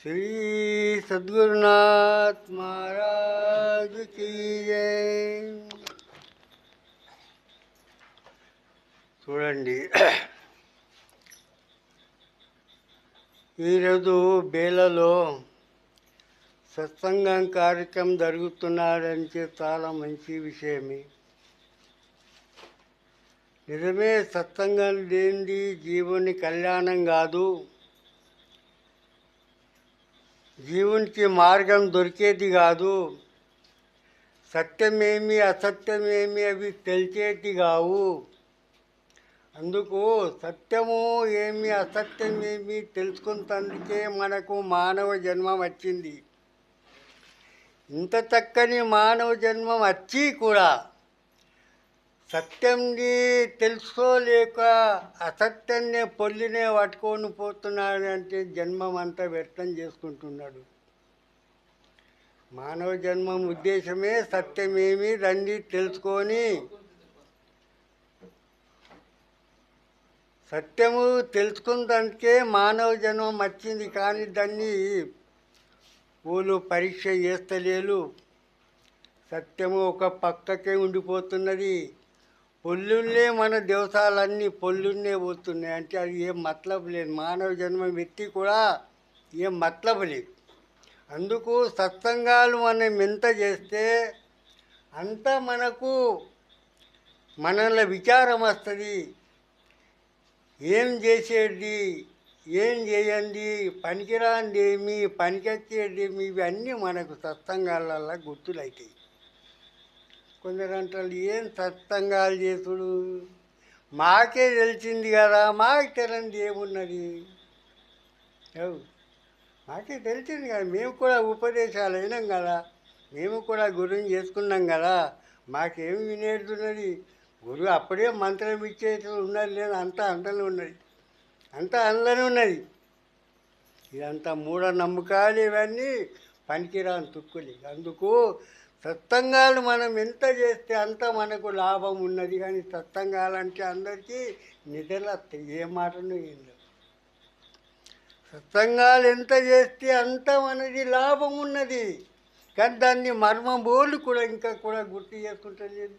Shri Sadgurunath Maharaj key జై. చూడండి. ఈరోజు బేలలో సత్సంగం కార్యక్రమం జరుగుతున్నాడంటే చాలా మంచి విషయమే. నిజమే సత్సంగం లేనిది జీవుని కళ్యాణం కాదు. జీవునికి మార్గం దొరికేది కాదు. సత్యమేమి అసత్యమేమి అవి తెలిసేది కావు. అందుకు సత్యము ఏమి అసత్యమేమి తెలుసుకున్నందుకే మనకు మానవ జన్మ వచ్చింది. ఇంత చక్కని మానవ జన్మ వచ్చి కూడా సత్యంని తెలుసుకోలేక అసత్యాన్ని పొల్లినే పట్టుకొని పోతున్నాడు అంటే జన్మం అంతా వ్యర్థం చేసుకుంటున్నాడు. మానవ జన్మం ఉద్దేశమే సత్యమేమి రండి తెలుసుకొని సత్యము తెలుసుకుందానికే మానవ జన్మం వచ్చింది కానీ దాన్ని పూలు పరీక్ష చేస్తలేరు. సత్యము ఒక పక్కకే ఉండిపోతున్నది. పొల్లున్నే మన దేవతాలన్నీ పొల్లున్నే పోతున్నాయి. అంటే అది ఏం మతలబు లేదు. మానవ జన్మ వ్యక్తి కూడా ఏం మతలబు లేదు. అందుకు సత్సంగాలు మనం ఎంత చేస్తే అంత మనకు మనలో విచారం వస్తుంది. ఏం చేసేది ఏం చేయండి పనికిరాంది ఏమి పనికొచ్చేది ఇవన్నీ మనకు సత్సంగాలల్లో గుర్తులవుతాయి కొందరు అంటారు ఏం సత్తంగా చేసుడు మాకే తెలిసింది కదా మాకు తెలియంది ఏమున్నది? మాకే తెలిసింది కదా మేము కూడా ఉపదేశాలు అయినాం కదా మేము కూడా గురువుని చేసుకున్నాం కదా మాకేమి వినేది గురువు అప్పుడే మంత్రం ఇచ్చేది ఉన్నది లేదు అంతా అంతలో ఉన్నది అంతా అందులోనే ఉన్నది. ఇదంతా మూఢ నమ్మకాలు ఇవన్నీ పనికిరాని తుక్కులు. అందుకు సత్సంగాలు మనం ఎంత చేస్తే అంత మనకు లాభం ఉన్నది. కానీ సత్సంగాలు అంటే అందరికీ నిధులు వస్తాయి ఏ మాటను ఏం సత్సంగాలు ఎంత చేస్తే అంత మనది లాభం ఉన్నది. కానీ దాన్ని మర్మం బోళ్ళు కూడా ఇంకా కూడా గుర్తు చేసుకుంటలేదు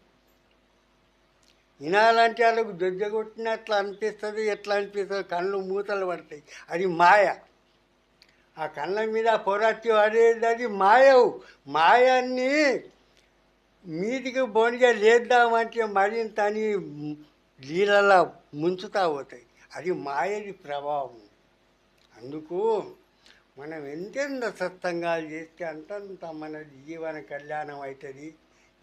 వినాలంటే వాళ్ళకు దొజ్జ కొట్టినట్లు అనిపిస్తుంది ఎట్లా అనిపిస్తుంది? కళ్ళు మూతలు పడతాయి. అది మాయ. ఆ కళ్ళ మీద పొరచ్చి పడేది అది మాయవు. మాయాన్ని మీదికి బోనిగా లేద్దామంటే మరింత అని నీళ్ళలా ముంచుతా పోతాయి. అది మాయది ప్రభావం. అందుకు మనం ఎంతెంత సత్సంగాలు చేస్తే అంతంత మన జీవన కళ్యాణం అవుతుంది.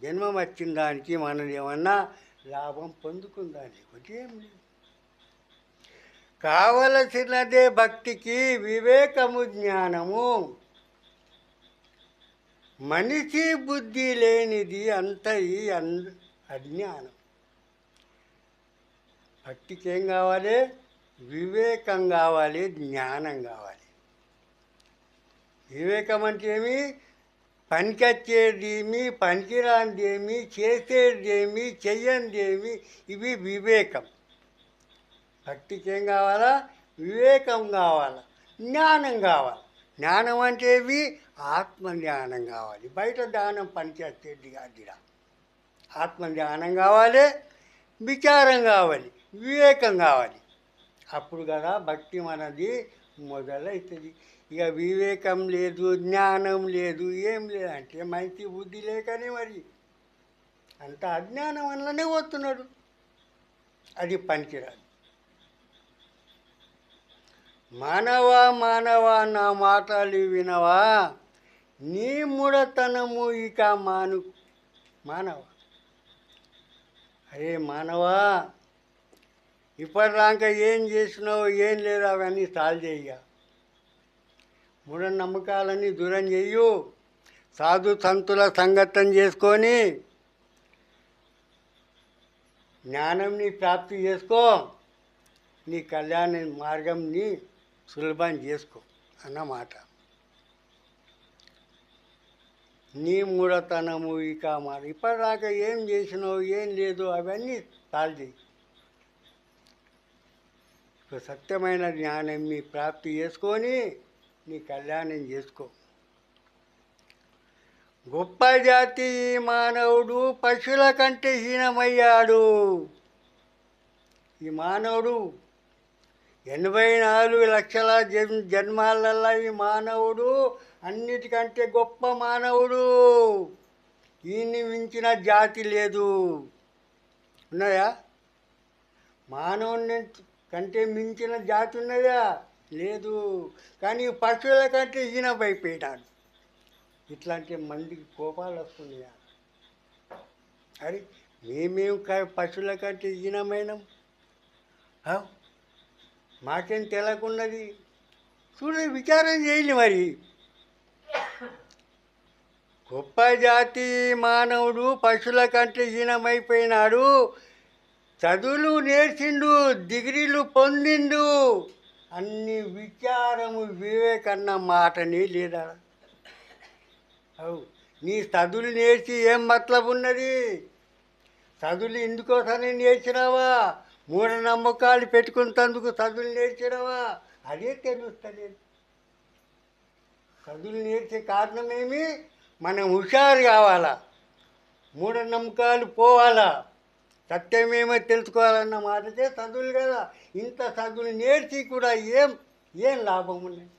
జన్మం వచ్చిన దానికి మనం ఏమన్నా లాభం పొందుకుందానికి. ఏం లేదు. కావలసినదే భక్తికి వివేకము జ్ఞానము. మనిషి బుద్ధి లేనిది అంత ఈ అజ్ఞానం. భక్తికి ఏం కావాలి? వివేకం కావాలి జ్ఞానం కావాలి. వివేకం అంటే ఏమి? పనికొచ్చేదేమి పనికిరానిదేమి చేసేదేమి చెయ్యందేమి ఇవి వివేకం. భక్తికి ఏం కావాలా? వివేకం కావాలా? జ్ఞానం కావాలి? జ్ఞానం అంటే ఇవి ఆత్మ కావాలి. బయట ధ్యానం పనిచేస్తేది కాదురా ఆత్మజ్ఞానం కావాలి విచారం కావాలి వివేకం కావాలి. అప్పుడు కదా భక్తి మనది మొదలవుతుంది ఇక వివేకం లేదు జ్ఞానం లేదు ఏం లేదంటే మంచి బుద్ధి లేకనే మరి. అంత అజ్ఞానం వల్లనే పోతున్నాడు. అది పనికిరాదు. మానవ మానవా నా మాటలు వినవా? నీ మూడతనము ఇక మాను మానవ? అరే మానవా ఇప్పటిదాకా ఏం చేసినావు ఏం లేదు అవన్నీ సాల్వ్ చేయ మూఢనమ్మకాలన్నీ దూరం చెయ్యు. సాధు సంతుల సంగతం చేసుకొని జ్ఞానంని ప్రాప్తి చేసుకో. నీ కళ్యాణ మార్గంని సులభం చేసుకో అన్నమాట. నీ మూఢతనము ఇక మాట ఇప్పటిదాకా ఏం చేసినావు ఏం లేదు అవన్నీ సాల్వ్ ఇప్పుడు సత్యమైన జ్ఞానం ప్రాప్తి చేసుకొని నీ కళ్యాణం చేసుకో. గొప్ప జాతి ఈ మానవుడు పశువుల కంటే హీనమయ్యాడు. ఈ మానవుడు ఎనభై నాలుగు లక్షల జన్ జన్మాలల్లో ఈ మానవుడు అన్నిటికంటే గొప్ప మానవుడు. ఈయన్ని మించిన జాతి లేదు. ఉన్నాయా? మానవుని కంటే మించిన జాతి ఉన్నదా? లేదు. కానీ పశువుల కంటే హీనమైపోయినాడు ఇట్లాంటి మందికి కోపాలు వస్తున్నాయా? అరే మేమేం క- పశువుల కంటే హీనమైనాం మాకేం తెలకున్నది? చూడ విచారం చేయండి మరి. గొప్ప జాతి మానవుడు పశువుల కంటే హీనమైపోయినాడు. చదువులు నేర్చిండు డిగ్రీలు పొందిండు. అన్ని విచారము వివేకన్న మాటనే లేదా? అవు నీ చదువులు నేర్చి ఏం మతలబు ఉన్నది? చదువులు ఇందుకోసమే నేర్చినావా? మూఢనమ్మకాలు పెట్టుకున్నందుకు చదువులు నేర్చడమా? అదే తెలుస్తలేదు. చదువులు నేర్చే కారణమేమి? మనం హుషారు కావాలా? మూఢనమ్మకాలు పోవాలా? సత్యమేమో తెలుసుకోవాలన్న మాటదే చదువులు కదా. ఇంత చదువులు నేర్చి కూడా ఏం ఏం లాభం ఉన్నది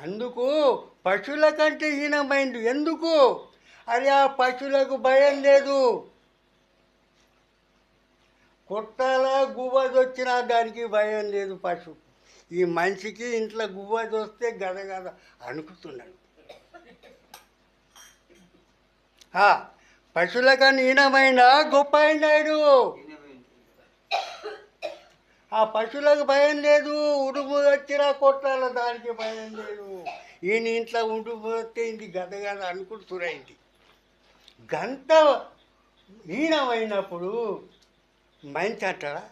అందుకు పశువుల కంటే హీనమైంది. ఎందుకు? అరే ఆ పశువులకు భయం లేదు. కుట్టాల గువ్వది వచ్చినా దానికి భయం లేదు పశువు. ఈ మనిషికి ఇంట్లో గువ్వదొస్తే వస్తే గదగద అనుకుతున్నాడు. పశువులకు నీనమైన గొప్ప అయినాడు ఆ పశువులకు భయం లేదు. ఉడుము వచ్చినా కొట్టాల? దానికి భయం లేదు. ఈయన ఇంట్లో ఉడుము వస్తే ఇంటి గదగద అనుకుంటున్నాయి గంట గంత మంచి అంటారా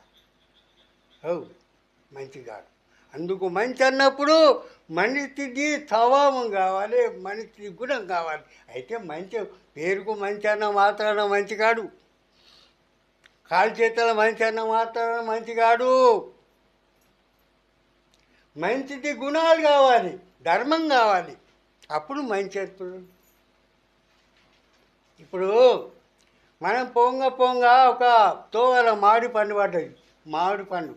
అవు మంచి కాదు. అందుకు మంచి అన్నప్పుడు మనిషిది స్వభావం కావాలి మనిషిది గుణం కావాలి. అయితే మంచి పేరుకు మంచి అన్న మాత్రాన మంచి కాడు కాలు చేతుల మంచి అన్న మాత్రాన మంచి కాడు మంచిది గుణాలు కావాలి ధర్మం కావాలి. అప్పుడు మంచి అవుతుంది ఇప్పుడు మనం పొంగ పొంగ ఒక తోవల మామిడి పండు పడ్డది మామిడి పండు.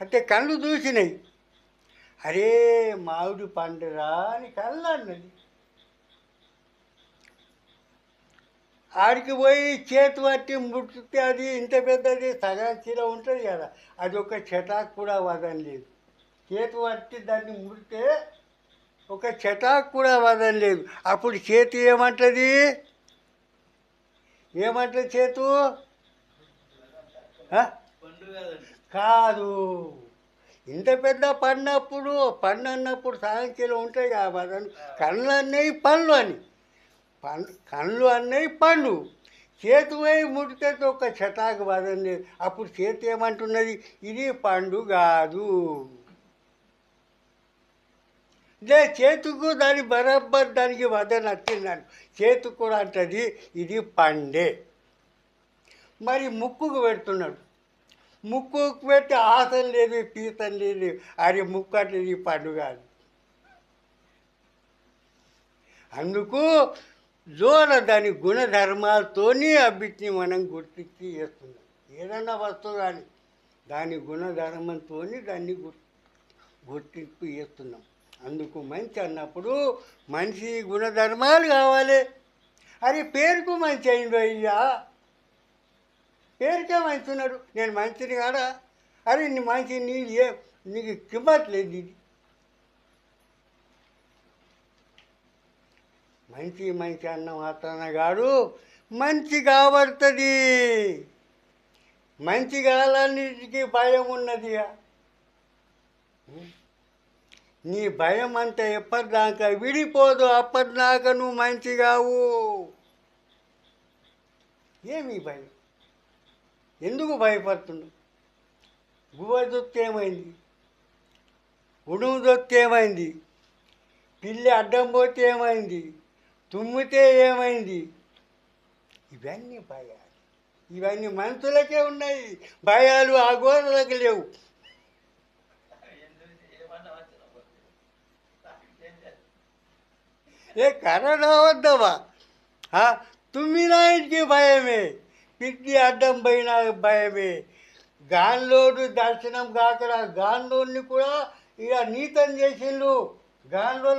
అంటే కళ్ళు చూసినాయి అరే మామిడి పండురా అని కళ్ళు అన్నది. ఆడికి పోయి చేతి పట్టి ముట్టితే అది ఇంత పెద్దది సగం చీర ఉంటుంది కదా. అది ఒక చెటాకు కూడా వదలలేదు. చేతి పట్టి దాన్ని ముడితే ఒక చెటాకు కూడా వదలలేదు అప్పుడు చేతి ఏమంటది? ఏమంటది చేతు? కాదు. ఇంత పెద్ద పన్నప్పుడు పన్ను అన్నప్పుడు సాయంకాలం ఉంటాయి కాబట్టి కళ్ళు అన్నవి పళ్ళు అని. పన్ కళ్ళు అన్నవి పళ్ళు చేతి పోయి ముడితే ఒక చెటాకు వదండి అప్పుడు చేతి ఏమంటున్నది? ఇది పండు కాదు. నే చేతుకు దాని బరాబర్ దానికి వద నచ్చిందని. చేతు కూడా అంటది ఇది పండే. మరి ముక్కుకు పెడుతున్నాడు. ముక్కుకు పెట్టి ఆశం లేదు పీతం లేదు. అది ముక్కు అంటే ఈ పండు కాదు. అందుకు లోన దాని గుణధర్మాలతోని అభిజ్ఞ మనం గుర్తించి చేస్తున్నాం. ఏదన్నా వస్తువు కానీ దాని గుణధర్మంతో దాన్ని గుర్తింపు చేస్తున్నాం. అందుకు మంచి అన్నప్పుడు మనిషి గుణధర్మాలు కావాలి. అరే పేరుకు మంచి అయిందో అయ్యా? పేరుకే మంచి ఉన్నాడు. నేను మంచిని కాడా? అరే నీ మంచి నీ ఏ నీకు కిమ్మట్లేదు ఇది. మంచి మంచి అన్న మాత్రాన గాడు మంచి కావడుతుంది. మంచి కావాలన్నిటికీ భయం ఉన్నది నీ భయం అంతా ఎప్పటిదాకా విడిపోదు అప్పటిదాకా నువ్వు మంచిగావు. ఏమి భయం? ఎందుకు భయపడుతున్నావు? గువ్వ దొత్తే ఏమైంది? ఉడుము ఏమైంది? పిల్లి అడ్డం పోతే ఏమైంది? తుమ్మితే ఏమైంది? ఇవన్నీ భయాలు. ఇవన్నీ మనుషులకే ఉన్నాయి. భయాలు ఆ గోడలకు లేవు. ఏ కరోనా వద్దవా? ఆ, తుమ్మినాయింటికి భయమే పిడ్డి అడ్డం పోయిన భయమే. గాన్లోడు దర్శనం కాకరా గాన్లోని కూడా ఇక నీతం చేసిండు. గాన్లో